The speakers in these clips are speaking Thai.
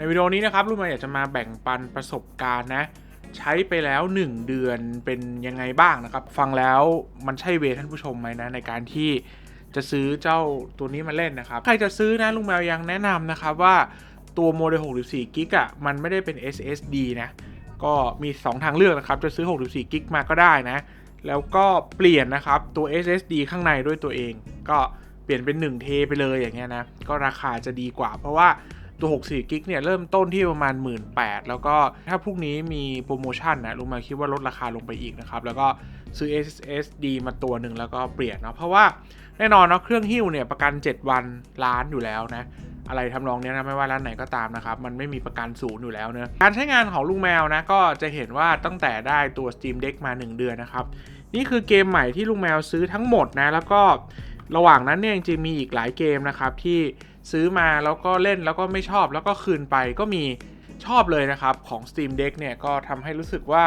ในวิดีโอนี้นะครับลุงแมวอยากจะมาแบ่งปันประสบการณ์นะ ใช้ไปแล้ว 1 เดือนเป็นยังไงบ้างนะครับ ฟังแล้วมันใช่เวท่านผู้ชมไหมนะในการที่จะซื้อเจ้าตัวนี้มาเล่นนะครับ ใครจะซื้อนะลุงแมวยังแนะนำนะครับว่าตัวโมเดล64กิกอะมันไม่ได้เป็น SSD นะ ก็มี 2 ทางเลือกนะครับ จะซื้อ64กิกมาก็ได้นะ แล้วก็เปลี่ยนนะครับตัว SSD ข้างในด้วยตัวเอง ก็เปลี่ยนเป็น 1 เทไปเลยอย่างเงี้ยนะ ก็ราคาจะดีกว่าเพราะว่า ตัว 64 กิกเนี่ยเริ่มต้นที่ประมาณ 1 8ื่นแล้วก็ถ้าพรุ่งนี้มีโปรโมชั่นนะลุงมาคิดว่าลดราคาลงไปอีกนะครับ แล้วก็ซื้อ SSD มาตัวหนึ่งแล้วก็เปลี่ยนเนาะเพราะว่าแน่นอนเนาะเครื่องหิ้วเนี่ยประกัน 7 วันล้านอยู่แล้วนะอะไรทำนองเนี้ยนะไม่ว่าร้านไหนก็ตามนะครับ มันไม่มีประกันศูนย์อยู่แล้วเนะการใช้งานของลุงแมวนะก็จะเห็นว่าตั้งแต่ได้ตัว Steam Deck มา 1 เดือนนะครับ นี่คือเกมใหม่ที่ลุงแมวซื้อทั้งหมดนะ แล้วก็ระหว่างนั้นเนี่ยจริงๆมีอีกหลายเกมนะครับที่ ซื้อมาแล้วก็เล่นแล้วก็ไม่ชอบแล้วก็คืนไปก็มีชอบเลยนะครับ ของ Steam Deck เนี่ยก็ทำให้รู้สึกว่า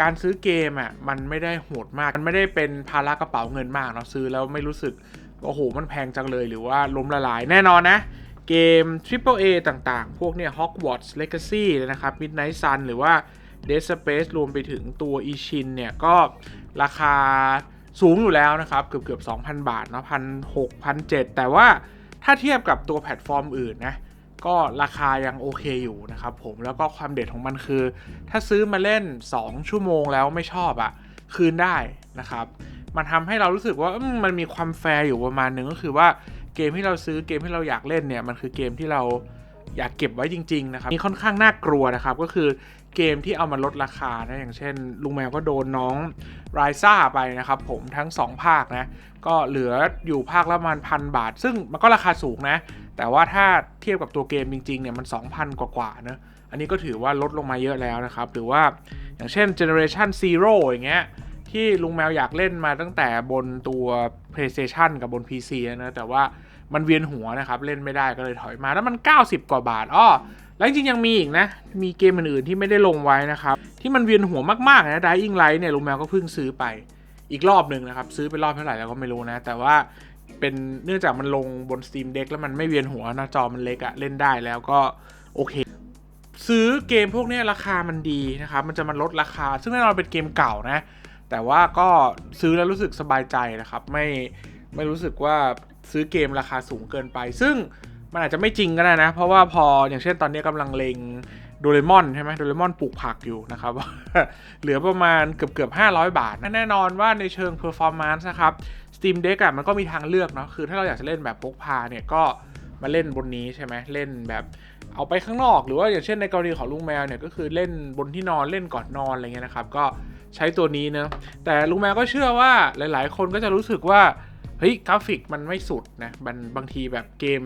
การซื้อเกมอะมันไม่ได้โหดมาก มันไม่ได้เป็นภาระกระเป๋าเงินมากเนาะซื้อแล้วไม่รู้สึกโอ้โหมันแพงจังเลยหรือว่าล้มละลายแน่นอนนะ เกม Triple A ต่างๆ พวกเนี่ย Hogwarts Legacy นะครับ Midnight Sun หรือว่า Dead Space รวมไปถึงตัว i c h i n เนี่ยก็ราคาสูงอยู่แล้วนะครับ เกือบเกือบ2,000 บาทเนาะพันหกพันเแต่ว่า ถ้าเทียบกับตัวแพลตฟอร์มอื่นนะก็ราคายังโอเคอยู่นะครับผมแล้วก็ความเด็ดของมันคือ ถ้าซื้อมาเล่น 2 ชั่วโมงแล้วไม่ชอบอะ่ะ คืนได้นะครับ มันทำให้เรารู้สึกว่ามมันมีความแฟร์อยู่ประมาณหนึ่งก็คือว่าเกมที่เราซื้อเกมที่เราอยากเล่นเนี่ยมันคือเกมที่เรา อยากเก็บไว้จริง ๆ นะครับนี่ค่อนข้างน่ากลัวนะครับ ก็คือเกมที่เอามาลดราคานะอย่างเช่น ลุงแมวก็โดนน้องไรซ่าไปนะครับผมทั้ง 2 ภาคนะ ก็เหลืออยู่ภาคละประมาณพันบาท ซึ่งมันก็ราคาสูงนะ แต่ว่าถ้าเทียบกับตัวเกมจริง ๆ เนี่ยมัน 2,000 กว่าๆนะอันนี้ก็ถือว่าลดลงมาเยอะแล้วนะครับ หรือว่าอย่างเช่น Generation Zero อย่างเงี้ยที่ลุงแมวอยากเล่นมาตั้งแต่บนตัว PlayStation กับบน PC นะแต่ว่ามันเวียนหัวนะครับเล่นไม่ได้ก็เลยถอยมาแล้วมัน 90 กว่าบาทอ้อแล้วจริงยังมีอีกนะ มีเกมอื่นๆที่ไม่ได้ลงไว้นะครับ ที่มันเวียนหัวมากๆนะ Dying Light เนี่ยลุงแมวก็เพิ่งซื้อไปอีกรอบหนึ่งนะครับ ซื้อไปรอบเท่าไหร่แล้วก็ไม่รู้นะ แต่ว่าเป็นเนื่องจากมันลงบน Steam Deck แล้วมันไม่เวียนหัวหน้าจอมันเล็กอะเล่นได้แล้วก็โอเค ซื้อเกมพวกนี้ราคามันดีนะครับ มันจะมาลดราคา ซึ่งแน่นอนเป็นเกมเก่านะ แต่ว่าก็ซื้อแล้วรู้สึกสบายใจนะครับ ไม่ไม่รู้สึกว่าซื้อเกมราคาสูงเกินไป ซึ่งมันอาจจะไม่จริงก็ได้นะ เพราะว่าพออย่างเช่นตอนนี้กำลังเลงโดเรมอนใช่ไหมโดเรมอนปลูกผักอยู่นะครับ เหลือประมาณเกือบเกือบ500 บาท แน่นอนว่าในเชิง performance นะครับ Steam Deck อะมันก็มีทางเลือกเนาะคือถ้าเราอยากจะเล่นแบบพกพาเนี่ยก็มาเล่นบนนี้ใช่ไหมเล่นแบบเอาไปข้างนอก หรือว่าอย่างเช่นในกรณีของลุงแมวเนี่ยก็คือเล่นบนที่นอนเล่นก่อนนอนอะไรเงี้ยนะครับก็ ใช้ตัวนี้นะแต่ลุงแมวก็เชื่อว่าหลาย ๆ คนก็จะรู้สึกว่าเฮ้ยกราฟิกมันไม่สุดนะมันบางทีแบบเกม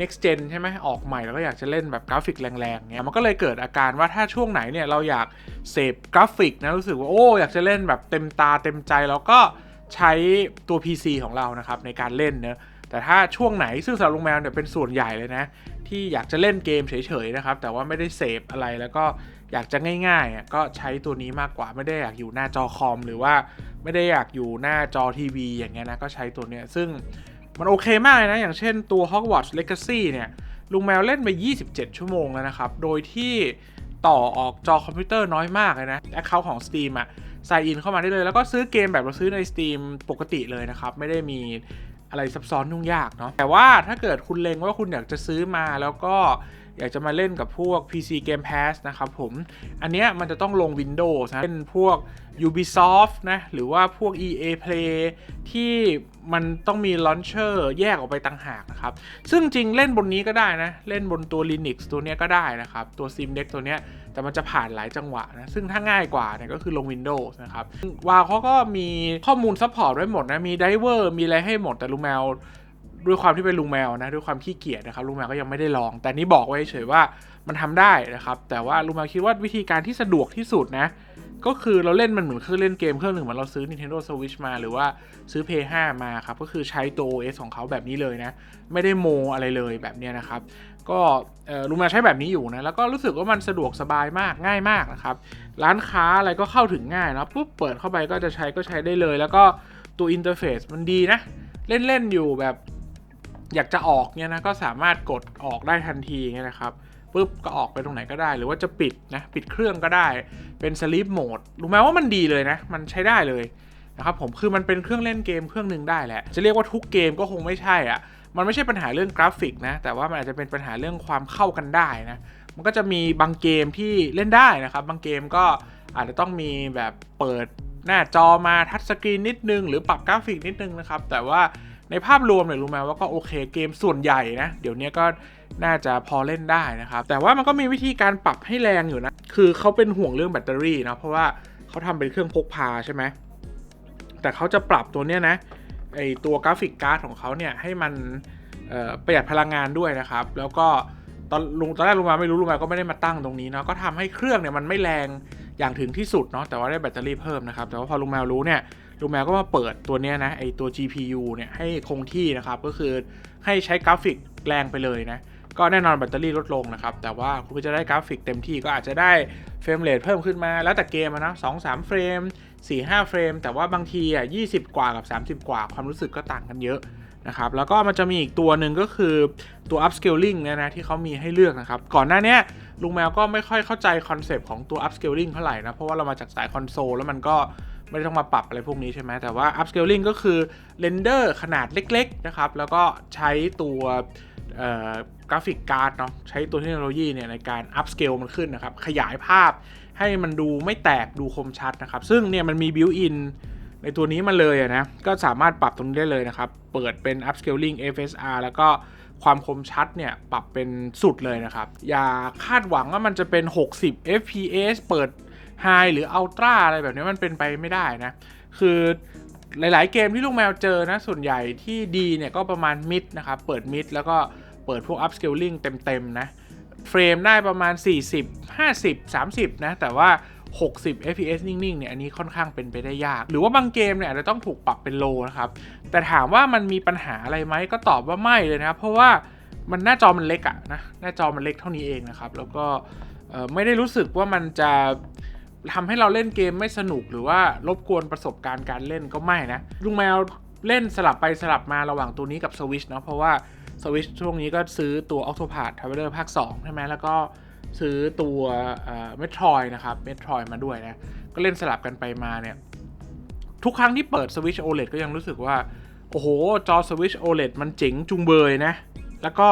next gen ใช่ไหมออกใหม่แล้วก็อยากจะเล่นแบบกราฟิกแรงๆเงี้ยมันก็เลยเกิดอาการว่าถ้าช่วงไหนเนี่ยเราอยากเสพกราฟิกนะรู้สึกว่าโอ้อยากจะเล่นแบบเต็มตาเต็มใจแล้วก็ใช้ตัว PC ของเรานะครับในการเล่นเนะแต่ถ้าช่วงไหนซึ่งสำหรับลุงแมวเนี่ยเป็นส่วนใหญ่เลยนะ ที่อยากจะเล่นเกมเฉยๆนะครับ แต่ว่าไม่ได้เสพอะไรแล้วก็ อยากจะง่ายๆก็ใช้ตัวนี้มากกว่าไม่ได้อยากอยู่หน้าจอคอม หรือว่าไม่ได้อยากอยู่หน้าจอทีวีอย่างเงี้ยนะก็ใช้ตัวเนี้ยซึ่งมันโอเคมากเลยนะ อย่างเช่นตัว Hogwarts Legacy เนี่ยลุงแมวเล่นไป 27 ชั่วโมงแล้วนะครับ โดยที่ต่อออกจอคอมพิวเตอร์น้อยมากเลยนะแอคเคาท์ของ Steam อะใส่อินเข้ามาได้เลย แล้วก็ซื้อเกมแบบเราซื้อใน Steam ปกติเลยนะครับ ไม่ได้มีอะไรซับซ้อนยุ่งยากเนาะแต่ว่าถ้าเกิดคุณเล็งว่าคุณอยากจะซื้อมาแล้วก็ อยากจะมาเล่นกับพวก PC Game Pass นะครับผม อันเนี้ยมันจะต้องลง Windows นะเป็นพวก Ubisoft นะหรือว่าพวก EA Play ที่มันต้องมี Launcher แยกออกไปต่างหากนะครับ ซึ่งจริงเล่นบนนี้ก็ได้นะ เล่นบนตัว Linux ตัวเนี้ยก็ได้นะครับ ตัว Steam Deck ตัวเนี้ยแต่มันจะผ่านหลายจังหวะนะ ซึ่งถ้าง่ายกว่าเนี่ยก็คือลง Windows นะครับวาวเขาก็มีข้อมูลซัพพอร์ตไว้หมดนะ มีไดเวอร์มีอะไรให้หมดแต่ลุงแมว ด้วยความที่เป็นลุงแมวนะด้วยความขี้เกียจนะครับลุงแมวก็ยังไม่ได้ลอง แต่นี้บอกไว้เฉยว่ามันทำได้นะครับ แต่ว่าลุงแมวคิดว่าวิธีการที่สะดวกที่สุดนะ ก็คือเราเล่นมันเหมือนเครื่องเล่นเกมเครื่องหนึ่งเหมือนเราซื้อ Nintendo Switch มาหรือว่าซื้อ p 5มาครับ ก็คือใช้ตัว OS ของเขาแบบนี้เลยนะ ไม่ได้โมอะไรเลยแบบนี้นะครับ ก็ลุงแมวใช้แบบนี้อยู่นะ แล้วก็รู้สึกว่ามันสะดวกสบายมากง่ายมากนะครับ ร้านค้าอะไรก็เข้าถึงง่ายนะปุ๊บเปิดเข้าไปก็จะใช้ก็ใช้ได้เลย แล้วก็ตัวอินเทอร์เฟซมันดีนะ เล่นๆอยู่แบบ อยากจะออกเนี่ยนะก็สามารถกดออกได้ทันทีเงี้ยนะครับปุ๊บก็ออกไปตรงไหนก็ได้ หรือว่าจะปิดนะปิดเครื่องก็ได้เป็น sleep mode รู้ไหมว่ามันดีเลยนะ มันใช้ได้เลยนะครับผมคือมันเป็นเครื่องเล่นเกมเครื่องหนึ่งได้แหละ จะเรียกว่าทุกเกมก็คงไม่ใช่อะมันไม่ใช่ปัญหาเรื่องกราฟิกนะ แต่ว่ามันอาจจะเป็นปัญหาเรื่องความเข้ากันได้นะ มันก็จะมีบางเกมที่เล่นได้นะครับ บางเกมก็อาจจะต้องมีแบบเปิดหน้าจอมาทัชสกรีนนิดนึง หรือปรับกราฟิกนิดนึงนะครับ แต่ว่า ในภาพรวมเนี่ยรู้ไหมว่าก็โอเคเกมส่วนใหญ่นะ เดี๋ยวนี้ก็น่าจะพอเล่นได้นะครับ แต่ว่ามันก็มีวิธีการปรับให้แรงอยู่นะ คือเขาเป็นห่วงเรื่องแบตเตอรี่นะเพราะว่าเขาทำเป็นเครื่องพกพาใช่ไหมแต่เขาจะปรับตัวเนี้ยนะไอตัวกราฟิกการ์ดของเขาเนี่ยให้มันประหยัดพลังงานด้วยนะครับ แล้วก็ตอนลุงตอนแรกลุงมาไม่รู้ลุงมาก็ไม่ได้มาตั้งตรงนี้เนาะก็ทำให้เครื่องเนี่ยมันไม่แรงอย่างถึงที่สุดเนาะแต่ว่าได้แบตเตอรี่เพิ่มนะครับ แต่ว่าพอลุงมวรู้เนี่ย ลุงแมวก็มาเปิดตัวเนี้ยนะไอตัว GPU เนี่ยให้คงที่นะครับก็คือให้ใช้กราฟิกแรงไปเลยนะก็แน่นอนแบตเตอรี่ลดลงนะครับ แต่ว่าคุณจะได้กราฟิกเต็มที่ก็อาจจะได้เฟรมเรทเพิ่มขึ้นมา แล้วแต่เกมนะสองสามเฟรม4 5 เฟรม แต่ว่าบางทีอะ20กว่ากับ 30 กว่าความรู้สึกก็ต่างกันเยอะนะครับแล้วก็มันจะมีอีกตัวหนึ่งก็คือตัว upscaling เนี่ยนะที่เขามีให้เลือกนะครับ ก่อนหน้านี้ลุงแมวก็ไม่ค่อยเข้าใจคอนเซปต์ของตัว upscaling เท่าไหร่นะ เพราะว่าเรามาจากสายคอนโซลแล้วมันก็ ไม่ได้ต้องมาปรับอะไรพวกนี้ใช่ไหมแต่ว่า upscaling ก็คือเรนเดอร์ขนาดเล็กๆนะครับ แล้วก็ใช้ตัวกราฟิกการ์ดเนาะใช้ตัวเทคโนโลยีเนี่ยในการ upscale มันขึ้นนะครับ ขยายภาพให้มันดูไม่แตกดูคมชัดนะครับ ซึ่งเนี่ยมันมีบิวอินในตัวนี้มาเลยนะ ก็สามารถปรับตรงนี้ได้เลยนะครับ เปิดเป็น upscaling FSR แล้วก็ความคมชัดเนี่ย ปรับเป็นสุดเลยนะครับ อย่าคาดหวังว่ามันจะเป็น 60 fps เปิด High หรือ Ultra อะไรแบบนี้มันเป็นไปไม่ได้นะ คือหลาย ๆ เกมที่ลูกแมวเจอนะ ส่วนใหญ่ที่ดีเนี่ยก็ประมาณมิดนะครับ เปิดมิดแล้วก็เปิดพวก upscaling เต็ม ๆ นะ เฟรมได้ประมาณ 40 50 30 นะ แต่ว่า 60 fps นิ่ง ๆ เนี่ย อันนี้ค่อนข้างเป็นไปได้ยาก หรือว่าบางเกมเนี่ยอาจจะต้องถูกปรับเป็นโลนะครับ แต่ถามว่ามันมีปัญหาอะไรไหมก็ตอบว่าไม่เลยนะครับ เพราะว่ามันหน้าจอมันเล็กอะนะ หน้าจอมันเล็กเท่านี้เองนะครับ แล้วก็ไม่ได้รู้สึกว่ามันจะ ทำให้เราเล่นเกมไม่สนุกหรือว่ารบกวนประสบการณ์การเล่นก็ไม่นะลุงแมวเล่นสลับไปสลับมาระหว่างตัวนี้กับสวิชเนาะเพราะว่าสวิชช่วงนี้ก็ซื้อตัว Octopath Traveler ภาค 2 ใช่ไหมแล้วก็ซื้อตัวเมโทรยนะครับเมโทรยมาด้วยนะ ก็เล่นสลับกันไปมาเนี่ย ทุกครั้งที่เปิด Switch OLED ก็ยังรู้สึกว่า โอ้โห จอ Switch OLED มันเจ๋งจุงเบยนะ แล้วก็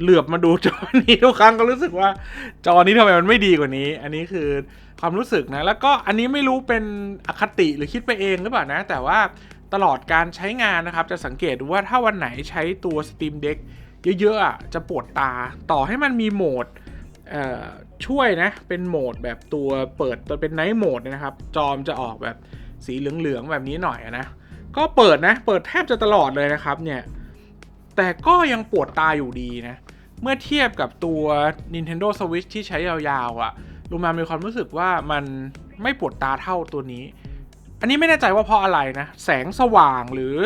เหลือบมาดูจอนี้ทุกครั้งก็รู้สึกว่า จอนี้ทำไมมันไม่ดีกว่านี้ อันนี้คือความรู้สึกนะ แล้วก็อันนี้ไม่รู้เป็นอคติหรือคิดไปเองหรือเปล่านะ แต่ว่าตลอดการใช้งานนะครับ จะสังเกตดูว่าถ้าวันไหนใช้ตัว Steam Deck เยอะๆจะปวดตาต่อให้มันมีโหมดช่วยนะ เป็นโหมดแบบตัวเปิดตัวเป็นไนท์โหมดนะครับ จอมจะออกแบบสีเหลืองๆแบบนี้หน่อยนะ ก็เปิดนะ เปิดแทบจะตลอดเลยนะครับเนี่ย แต่ก็ยังปวดตาอยู่ดีนะ เมื่อเทียบกับตัว Nintendo Switch ที่ใช้ยาวๆอะ่ะลุงมามีความรู้สึกว่ามันไม่ปวดตาเท่าตัวนี้ อันนี้ไม่แน่ใจว่าเพราะอะไรนะ แสงสว่างหรือ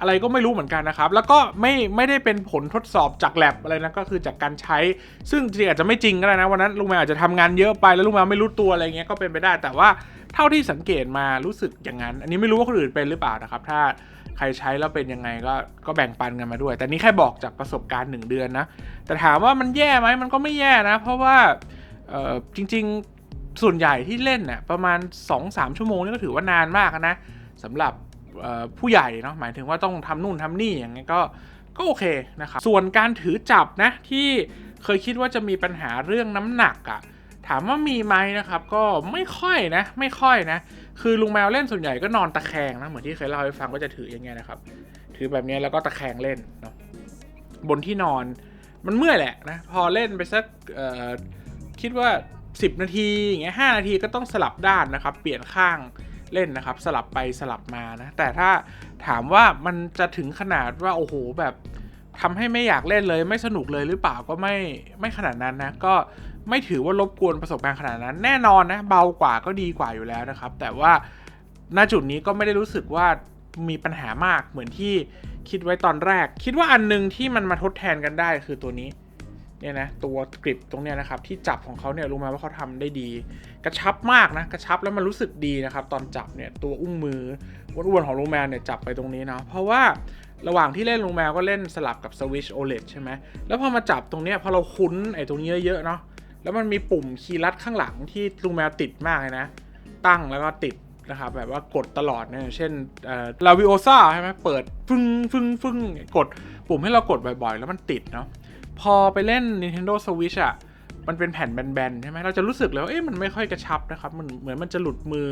อะไรก็ไม่รู้เหมือนกันนะครับ แล้วก็ไม่ไม่ได้เป็นผลทดสอบจากแ a บอะไรนะ ก็คือจากการใช้ ซึ่งจริงๆอาจจะไม่จริงก็ได้นะ วันนั้นลุงแมวอาจจะทำงานเยอะไปแล้วลุงแมวไม่รู้ตัวอะไรเงี้ยก็เป็นไปได้ แต่ว่าเท่าที่สังเกตมารู้สึกอย่างนั้น อันนี้ไม่รู้ว่าคนอื่นเป็นหรือเปล่านะครับ ถ้า ใครใช้แล้วเป็นยังไงก็ก็แบ่งปันกันมาด้วย แต่นี่แค่บอกจากประสบการณ์ 1 เดือนนะ แต่ถามว่ามันแย่ไหมมันก็ไม่แย่นะ เพราะว่าจริงๆส่วนใหญ่ที่เล่นเนี่ยประมาณ 2-3 ชั่วโมงนี่ก็ถือว่านานมากนะสำหรับผู้ใหญ่เนาะหมายถึงว่าต้องทำนู่นทำนี่อย่างเงี้ยก็ก็โอเคนะครับส่วนการถือจับนะที่เคยคิดว่าจะมีปัญหาเรื่องน้ำหนักอะถามว่ามีไหมนะครับ ก็ไม่ค่อยนะ ไม่ค่อยนะ คือลุงแมวเล่นส่วนใหญ่ก็นอนตะแคงนะเหมือนที่เคยเล่าให้ฟังก็จะถืออย่างเงี้ยนะครับ ถือแบบนี้แล้วก็ตะแคงเล่นเนาะบนที่นอนมันเมื่อยแหละนะพอเล่นไปสักคิดว่า 10 นาทีอย่างเงี้ยห้านาทีก็ต้องสลับด้านนะครับ เปลี่ยนข้างเล่นนะครับ สลับไปสลับมานะแต่ถ้าถามว่ามันจะถึงขนาดว่าโอ้โหแบบทำให้ไม่อยากเล่นเลยไม่สนุกเลยหรือเปล่าก็ไม่ไม่ขนาดนั้นนะ ก็ ไม่ถือว่ารบกวนประสบการณ์ขนาดนั้น แน่นอนนะเบากว่าก็ดีกว่าอยู่แล้วนะครับ แต่ว่าณจุดนี้ก็ไม่ได้รู้สึกว่ามีปัญหามากเหมือนที่คิดไว้ตอนแรก คิดว่าอันหนึงที่มันมาทดแทนกันได้คือตัวนี้เนี่ยนะตัวกริปตรงเนี้ยนะครับที่จับของเขาเนี่ยรู้ไหมว่าเขาทำได้ดี กระชับมากนะกระชับแล้วมันรู้สึกดีนะครับตอนจับเนี่ยตัวอุ้งมืออ้วนๆของโรแมนเนี่ยจับไปตรงนี้นะเพราะว่าระหว่างที่เล่นลุงแมวก็เล่นสลับกับสวิช OLED ใช่ไหมแล้วพอมาจับตรงเนี้ยพอเราคุ้นไอ้ตรงนี้เยอะๆเนาะ แล้วมันมีปุ่มคีย์ลัดข้างหลังที่ลุงแมวติดมากเลยนะ ตั้งแล้วก็ติดนะครับแบบว่ากดตลอดเนี่ยเช่นลาวิโอซาใช่ไหมเปิดฟึ่งฟึ่งฟึ่งกดปุ่มให้เรากดบ่อยๆ แล้วมันติดเนาะพอไปเล่น Nintendo Switch อะมันเป็นแผ่นแบนๆใช่ไหมเราจะรู้สึกเลยว่าเอ๊ะมันไม่ค่อยกระชับนะครับมันเหมือนมันจะหลุดมือ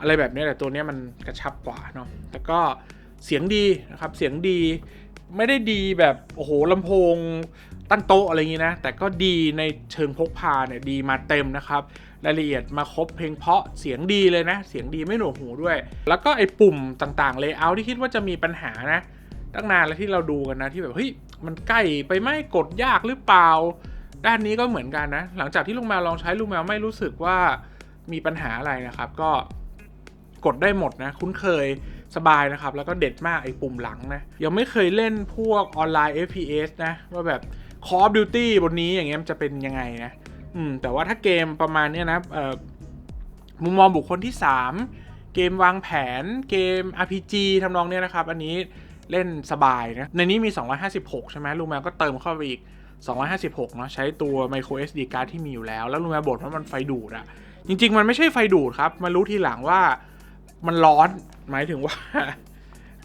อะไรแบบนี้แต่ตัวนี้มันกระชับกว่าเนาะแล้วก็เสียงดีนะครับเสียงดี ไม่ได้ดีแบบโอ้โหลำโพงตั้งโต๊ะอะไรอย่างงี้นะ แต่ก็ดีในเชิงพกพาเนี่ยดีมาเต็มนะครับ รายละเอียดมาครบเพลงเพราะเสียงดีเลยนะ เสียงดีไม่หนวกหูด้วย แล้วก็ไอ้ปุ่มต่างๆ เลเยอร์ที่คิดว่าจะมีปัญหานะ ตั้งนานแล้วที่เราดูกันนะที่แบบเฮ้ยมันใกล้ไปไหมกดยากหรือเปล่า ด้านนี้ก็เหมือนกันนะ หลังจากที่ลุงแมวลองใช้ลุงแมวไม่รู้สึกว่ามีปัญหาอะไรนะครับ ก็กดได้หมดนะ คุ้นเคย สบายนะครับ แล้วก็เด็ดมากไอ้ปุ่มหลังนะ ยังไม่เคยเล่นพวกออนไลน์ FPS นะ ว่าแบบ Call of Duty บนนี้อย่างเงี้ยมันจะเป็นยังไงนะ อืม แต่ว่าถ้าเกมประมาณเนี้ยนะเอ่อมุมมองบุคคลที่ 3 เกมวางแผนเกม RPG ทำนองเนี้ยนะครับ อันนี้เล่นสบายนะ ในนี้มี 256 ใช่ไหมลุงแมวก็เติมเข้าไปอีก 256 เนาะใช้ตัว micro SD card ที่มีอยู่แล้ว แล้วลุงแมวบ่นว่ามันไฟดูดอะจริง ๆ มันไม่ใช่ไฟดูดครับมารู้ทีหลังว่ามันร้อน หมายถึงว่า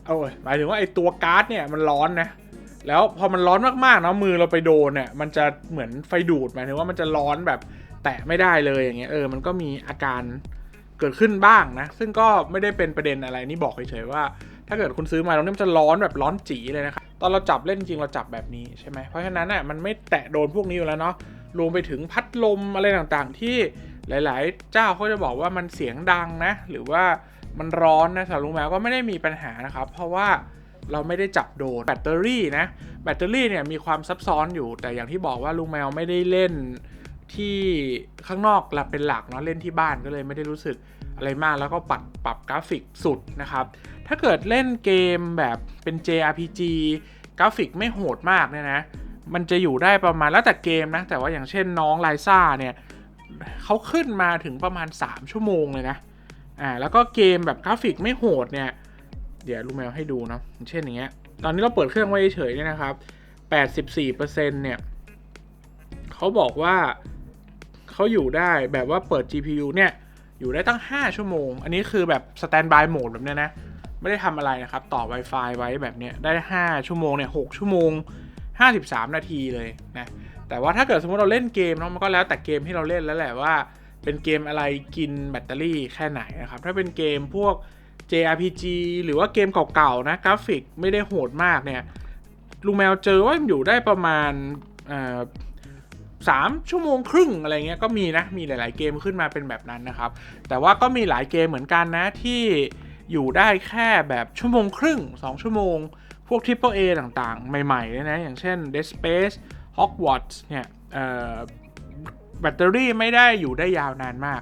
เอาหมายถึงว่าไอตัวการ์ดเนี่ยมันร้อนนะ แล้วพอมันร้อนมากๆเนาะมือเราไปโดนเนี่ยมันจะเหมือนไฟดูดหมายถึงว่ามันจะร้อนแบบแตะไม่ได้เลยอย่างเงี้ยเออมันก็มีอาการเกิดขึ้นบ้างนะ ซึ่งก็ไม่ได้เป็นประเด็นอะไรนี่บอกเฉยๆว่า ถ้าเกิดคุณซื้อมาตรงนี้มันจะร้อนแบบร้อนจีเลยนะครับตอนเราจับเล่นจริงเราจับแบบนี้ใช่ไหมเพราะฉะนั้นน่ะมันไม่แตะโดนพวกนี้อยู่แล้วเนาะรวมไปถึงพัดลมอะไรต่างๆ ที่หลาย ๆ เจ้าเขาจะบอกว่ามันเสียงดังนะ หรือว่า มันร้อนนะสำหรับลุงแมวก็ไม่ได้มีปัญหานะครับ เพราะว่าเราไม่ได้จับโดนแบตเตอรี่นะแบตเตอรี่เนี่ยมีความซับซ้อนอยู่ แต่อย่างที่บอกว่าลุงแมวไม่ได้เล่นที่ข้างนอกละเป็นหลักเนาะเล่นที่บ้านก็เลยไม่ได้รู้สึกอะไรมากแล้วก็ปรับปรับกราฟิกสุดนะครับ ถ้าเกิดเล่นเกมแบบเป็น JRPG กราฟิกไม่โหดมากเนี่ยนะมันจะอยู่ได้ประมาณแล้วแต่เกมนะ แต่ว่าอย่างเช่นน้องไลซ่าเนี่ยเขาขึ้นมาถึงประมาณ 3 ชั่วโมงเลยนะ อ่าแล้วก็เกมแบบกราฟิกไม่โหดเนี่ยเดี๋ยวลุงแมวให้ดูเนาะอย่างเช่นอย่างเงี้ยตอนนี้เราเปิดเครื่องไว้เฉยเนี่ยนะครับ84%เนี่ยเขาบอกว่าเขาอยู่ได้แบบว่าเปิด GPU เนี่ยอยู่ได้ตั้ง 5 ชั่วโมง อันนี้คือแบบสแตนบายโหมดแบบเนี้ยนะ ไม่ได้ทำอะไรนะครับ ต่อ Wi-Fi ไว้แบบเนี้ยได้ 5 ชั่วโมงเนี่ย6ชั่วโมง 53 นาทีเลยนะ แต่ว่าถ้าเกิดสมมติเราเล่นเกมเนาะมันก็แล้วแต่เกมที่เราเล่นแล้วแหละว่า เป็นเกมอะไรกินแบตเตอรี่แค่ไหนนะครับ ถ้าเป็นเกมพวก JRPG หรือว่าเกมเก่าๆนะกราฟิกไม่ได้โหดมากเนี่ยลุงแมวเจอว่ามันอยู่ได้ประมาณสามชั่วโมงครึ่งอะไรเงี้ยก็มีนะ มีหลาย ๆ เกมขึ้นมาเป็นแบบนั้นนะครับ แต่ว่าก็มีหลายเกมเหมือนกันนะที่อยู่ได้แค่แบบชั่วโมงครึ่ง 2 ชั่วโมง พวก Triple A ต่าง ๆ ใหม่ๆเลยนะ อย่างเช่น Dead Space Hogwarts เนี่ย แบตเตอรี่ไม่ได้อยู่ได้ยาวนานมาก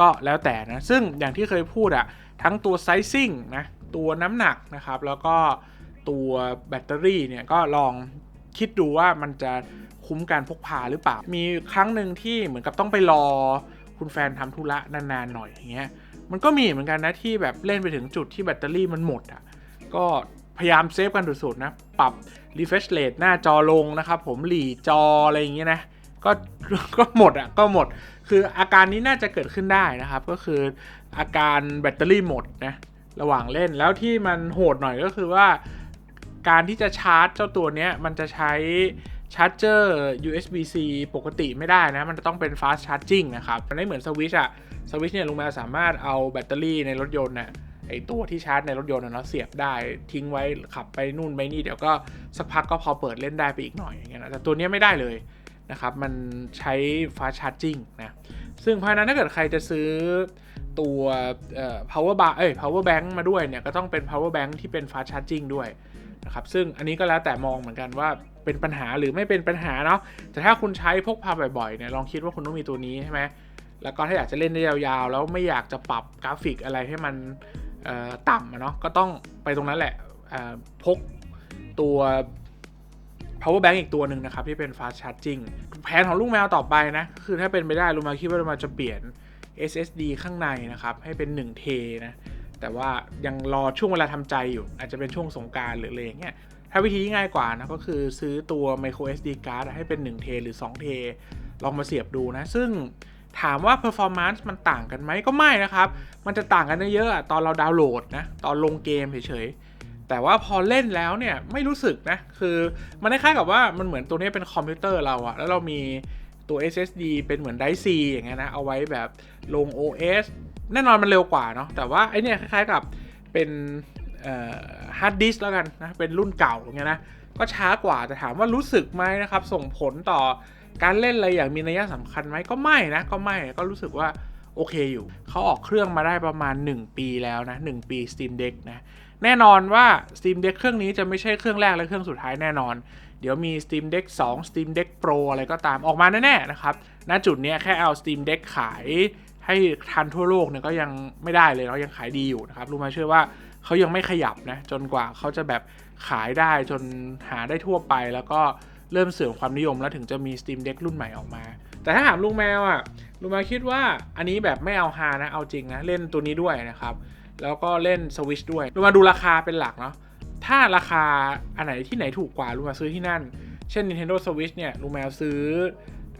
ก็แล้วแต่นะ ซึ่งอย่างที่เคยพูดอะทั้งตัวไซซิ่งนะตัวน้ำหนักนะครับ แล้วก็ตัวแบตเตอรี่เนี่ยก็ลองคิดดูว่ามันจะคุ้มการพกพาหรือเปล่า มีครั้งหนึ่งที่เหมือนกับต้องไปรอคุณแฟนทำธุระนานๆหน่อยอย่างเงี้ย มันก็มีเหมือนกันนะที่แบบเล่นไปถึงจุดที่แบตเตอรี่มันหมดอะ่ะ ก็พยายามเซฟกันสุดๆนะ ปรับ refresh rate หน้าจอลงนะครับ ผมหลีจออะไรอย่างเงี้ยนะ ก็ก็หมดอะก็หมด คืออาการนี้น่าจะเกิดขึ้นได้นะครับ ก็คืออาการแบตเตอรี่หมดนะระหว่างเล่นแล้วที่มันโหดหน่อยก็คือว่าการที่จะชาร์จเจ้าตัวเนี้ยมันจะใช้ชาร์จเจอร์ USB-C ปกติไม่ได้นะ มันจะต้องเป็น fast charging นะครับ มันไม่เหมือนสวิชอะสวิชเนี่ยลุงแมวสามารถเอาแบตเตอรี่ในรถยนต์น่ะไอตัวที่ชาร์จในรถยนต์นะเนาะเสียบได้ทิ้งไว้ขับไปนู่นไปนี่เดี๋ยวก็สักพักก็พอเปิดเล่นได้ไปอีกหน่อยอย่างเงี้ยนะแต่ตัวนี้ไม่ได้เลย นะครับ มันใช้ fast charging นะ ซึ่งเพราะนั้นถ้าเกิดใครจะซื้อตัวเอ่อ power bar เอ้ย power bank มาด้วยเนี่ย ก็ต้องเป็น power bank ที่เป็น fast charging ด้วยนะครับ ซึ่งอันนี้ก็แล้วแต่มองเหมือนกันว่าเป็นปัญหาหรือไม่เป็นปัญหาเนาะ แต่ถ้าคุณใช้พกพาบ่อยๆเนี่ย ลองคิดว่าคุณต้องมีตัวนี้ใช่ไหม แล้วก็ถ้าอยากจะเล่นได้ยาวๆ แล้วไม่อยากจะปรับกราฟิกอะไรให้มันต่ำเนาะ ก็ต้องไปตรงนั้นแหละพกตัว power bank อีกตัวหนึ่งนะครับ ที่เป็น fast charging แผนของลูกแมวต่อไปนะ คือถ้าเป็นไปได้ลูกแมวคิดว่าเราจะเปลี่ยน SSD ข้างในนะครับ ให้เป็น1 t นะ แต่ว่ายังรอช่วงเวลาทำใจอยู่ อาจจะเป็นช่วงสงการหรืออะไรอย่างเงี้ยถ้าวิธีที่ง่ายกว่านะก็คือซื้อตัว micro SD card ให้เป็น1เทหรือ2เทลองมาเสียบดูนะ ซึ่งถามว่า performance มันต่างกันไหมก็ไม่นะครับ มันจะต่างกันเยอะอะตอนเราดาวน์โหลดนะ ตอนลงเกมเฉยๆ แต่ว่าพอเล่นแล้วเนี่ยไม่รู้สึกนะ คือมันคล้ายๆกับว่ามันเหมือนตัวนี้เป็นคอมพิวเตอร์เราอะแล้วเรามีตัว SSD เป็นเหมือนไดซี อย่างเงี้ยนะ เอาไว้แบบลง OS แน่นอนมันเร็วกว่าเนาะแต่ว่าไอเนี่ยคล้ายๆกับเป็นฮาร์ดดิสแล้วกันนะเป็นรุ่นเก่าอย่างเงี้ยนะก็ช้ากว่าแต่ถามว่ารู้สึกไหมนะครับ ส่งผลต่อการเล่นอะไรอย่างมีนัยสำคัญไหมก็ไม่นะก็ไม่ก็รู้สึกว่าโอเคอยู่ เขาออกเครื่องมาได้ประมาณ 1 ปีแล้วนะ 1 ปี Steam Deck นะ แน่นอนว่า Steam Deck เครื่องนี้จะไม่ใช่เครื่องแรกและเครื่องสุดท้ายแน่นอน เดี๋ยวมี Steam Deck 2 Steam Deck Pro อะไรก็ตามออกมาแน่ๆนะครับ ณ จุดนี้แค่เอา Steam Deck ขายให้ทันทั่วโลกเนี่ยก็ยังไม่ได้เลยเนาะยังขายดีอยู่นะครับรู้มาเชื่อว่าเขายังไม่ขยับนะจนกว่าเขาจะแบบขายได้จนหาได้ทั่วไปแล้วก็เริ่มเสื่อมความนิยมแล้วถึงจะมี Steam Deck รุ่นใหม่ออกมา แต่ถ้าถามลุงแมวอะลุงแมวคิดว่าอันนี้แบบไม่เอาฮานะเอาจริงนะเล่นตัวนี้ด้วยนะครับ แล้วก็เล่น Switch ด้วยลุงมาดูราคาเป็นหลักเนาะถ้าราคาอันไหนที่ไหนถูกกว่าลุงมาซื้อที่นั่น เช่น Nintendo Switch เนี่ยลุงแมวซื้อ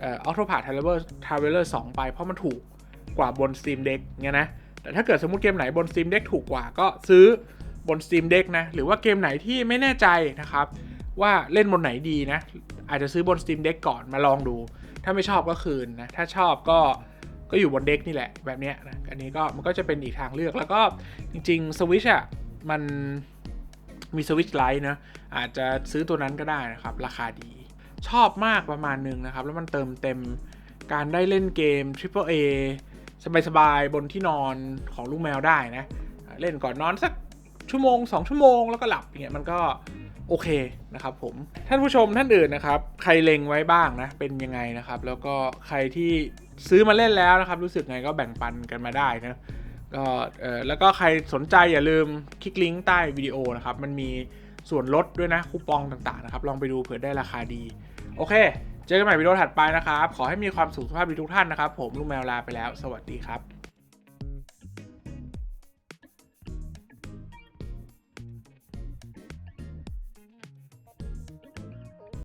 อ่อ Octopath Traveler Traveler 2ไป เพราะมันถูกกว่าบน Steam Deck เนี่ยนะแต่ถ้าเกิดสมมติเกมไหนบน Steam Deck ถูกกว่าก็ซื้อบน Steam Deck นะ หรือว่าเกมไหนที่ไม่แน่ใจนะครับ ว่าเล่นบนไหนดีนะ อาจจะซื้อบน Steam Deck ก่อนมาลองดู ถ้าไม่ชอบก็คืนนะ ถ้าชอบก็ ก็อยู่บนเด็กนี่แหละแบบเนี้ยนะอันนี้ก็มันก็จะเป็นอีกทางเลือกแล้วก็จริงๆ Switch อะมันมี Switch Lite นะอาจจะซื้อตัวนั้นก็ได้นะครับ ราคาดีชอบมากประมาณนึงนะครับ แล้วมันเติมเต็มการได้เล่นเกม Triple A สบายๆ บนที่นอนของลูกแมวได้นะ เล่นก่อนนอนสักชั่วโมง 2 ชั่วโมงแล้วก็หลับอย่างเงี้ยมันก็โอเคนะครับผม ท่านผู้ชมท่านอื่นนะครับ ใครเล็งไว้บ้างนะ เป็นยังไงนะครับ แล้วก็ใครที่ ซื้อมาเล่นแล้วนะครับ รู้สึกไงก็แบ่งปันกันมาได้นะก็เออแล้วก็ใครสนใจอย่าลืมคลิกลิงก์ใต้วิดีโอนะครับ มันมีส่วนลดด้วยนะคูปองต่างๆนะครับ ลองไปดูเผื่อได้ราคาดี โอเค เจอกันใหม่วิดีโอถัดไปนะครับ ขอให้มีความสุขสุขภาพดีทุกท่านนะครับ ผมลูกแมวลาไปแล้ว สวัสดีครับ